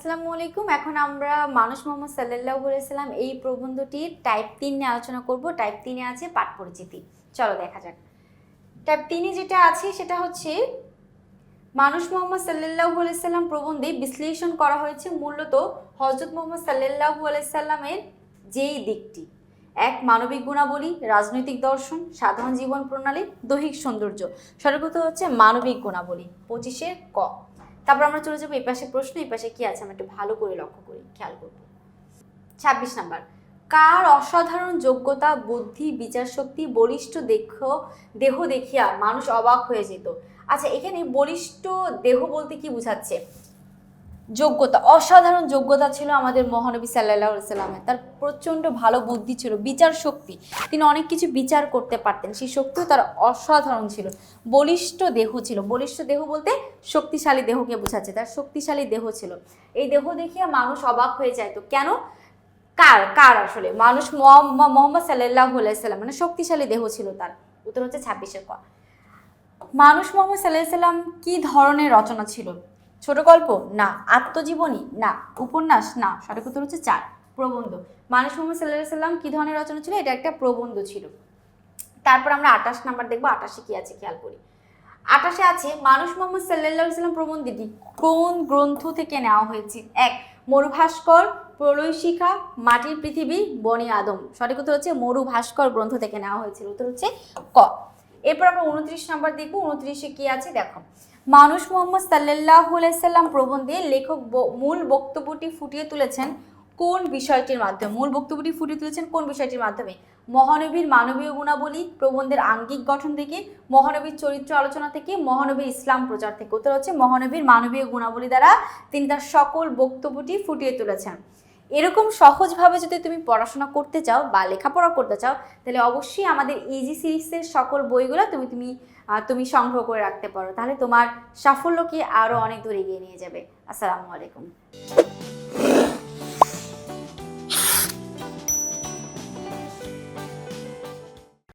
আসসালামু আলাইকুম। এখন আমরা মানুষ মোহাম্মদ সাল্লাহ বলেছিলাম এই প্রবন্ধটির টাইপ তিন নিয়ে আলোচনা করব। টাইপ তিনে আছে পাঠ পরিচিতি। চলো দেখা যাক। টাইপ তিনে যেটা আছে সেটা হচ্ছে, মানুষ মোহাম্মদ সাল্লাহ আলাইসাল্লাম প্রবন্ধে বিশ্লেষণ করা হয়েছে মূলত হজরত মোহাম্মদ সাল্লাহ আলাইসাল্লামের যেই দিকটি। এক, মানবিক গুণাবলী, রাজনৈতিক দর্শন, সাধারণ জীবন প্রণালী, দৈহিক সৌন্দর্য। সর্বত হচ্ছে মানবিক গুণাবলী। পঁচিশের ক। তারপর আমরা চলে যাব এই পাশে প্রশ্ন, এই পাশে কি আছে? আমরা একটু ভালো করে লক্ষ্য করি, খেয়াল করব। ছাব্বিশ নাম্বার। কার অসাধারণ যোগ্যতা, বুদ্ধি, বিচার শক্তি, বলিষ্ঠ দেহ দেহ দেখিয়া মানুষ অবাক হয়ে যেত? আচ্ছা এখানে বলিষ্ঠ দেহ বলতে কি বোঝাচ্ছে? যোগ্যতা, অসাধারণ যোগ্যতা ছিল আমাদের মহানবী সাল্লাহ সাল্লামের। তার প্রচণ্ড ভালো বুদ্ধি ছিল, বিচার শক্তি। তিনি অনেক কিছু বিচার করতে পারতেন, সেই শক্তিও তার অসাধারণ ছিল। বলিষ্ঠ দেহ ছিল। বলিষ্ঠ দেহ বলতে শক্তিশালী দেহকে বোঝাচ্ছে, তার শক্তিশালী দেহ ছিল। এই দেহ দেখিয়া মানুষ অবাক হয়ে যায়। তো কেন? কার কার আসলে? মানুষ মোহাম্মদ সাল্লাহ সাল্লাম মানে শক্তিশালী দেহ ছিল তার। উত্তর হচ্ছে ছাব্বিশের ক। মানুষ মোহাম্মদ সাল্লাহ সাল্লাম কি ধরনের রচনা ছিল? ছোট গল্প? না। আত্মজীবনী? না। উপন্যাস? না। সঠিক উত্তর হচ্ছে চার। প্রবন্ধ। মানুষ মোহাম্মদ সাল্লাহ সাল্লাম কি ধরনের রচনা ছিল? এটা একটা প্রবন্ধ ছিল। তারপর আমরা আঠাশ নাম্বার দেখব। আঠাশে কি আছে? খেয়াল করি। আঠাশে আছে, মানুষ মোহাম্মদ সাল্লাহ সাল্লাম প্রবন্ধটি কোন গ্রন্থ থেকে নেওয়া হয়েছে? এক, মরুভাস্কর, প্রলয় শিখা, মাটির পৃথিবী, বনি আদম। সঠিক উত্তর হচ্ছে মরু ভাস্কর গ্রন্থ থেকে নেওয়া হয়েছিল উত্তর হচ্ছে ক। এরপর আমরা উনত্রিশ নাম্বার দেখব। উনত্রিশে কি আছে? দেখো। মানুষ মোহাম্মদ সাল্লাহ সাল্লাম প্রবন্ধে লেখক মূল বক্তব্যটি ফুটিয়ে তুলেছেন কোন বিষয়টির মাধ্যমে? মূল বক্তব্যটি ফুটিয়ে তুলেছেন কোন বিষয়টির মাধ্যমে? মহানবীর মানবীয় গুণাবলী, প্রবন্ধের আঙ্গিক গঠন থেকে, মহানবীর চরিত্র আলোচনা থেকে, মহানবীর ইসলাম প্রচার থেকে। উত্তর হচ্ছে মহানবীর মানবীয় গুণাবলী দ্বারা তিনি তার সকল বক্তব্যটি ফুটিয়ে তুলেছেন। এরকম সহজভাবে যদি তুমি পড়াশোনা করতে চাও বা লেখাপড়া করতে চাও, তাহলে অবশ্যই আমাদের ইজি সিরিজের সকল বইগুলো তুমি তুমি তুমি সংগ্রহ করে রাখতে পারো। তাহলে তোমার সাফল্যকে আরও অনেক দূর এগিয়ে নিয়ে যাবে। আসসালামু আলাইকুম।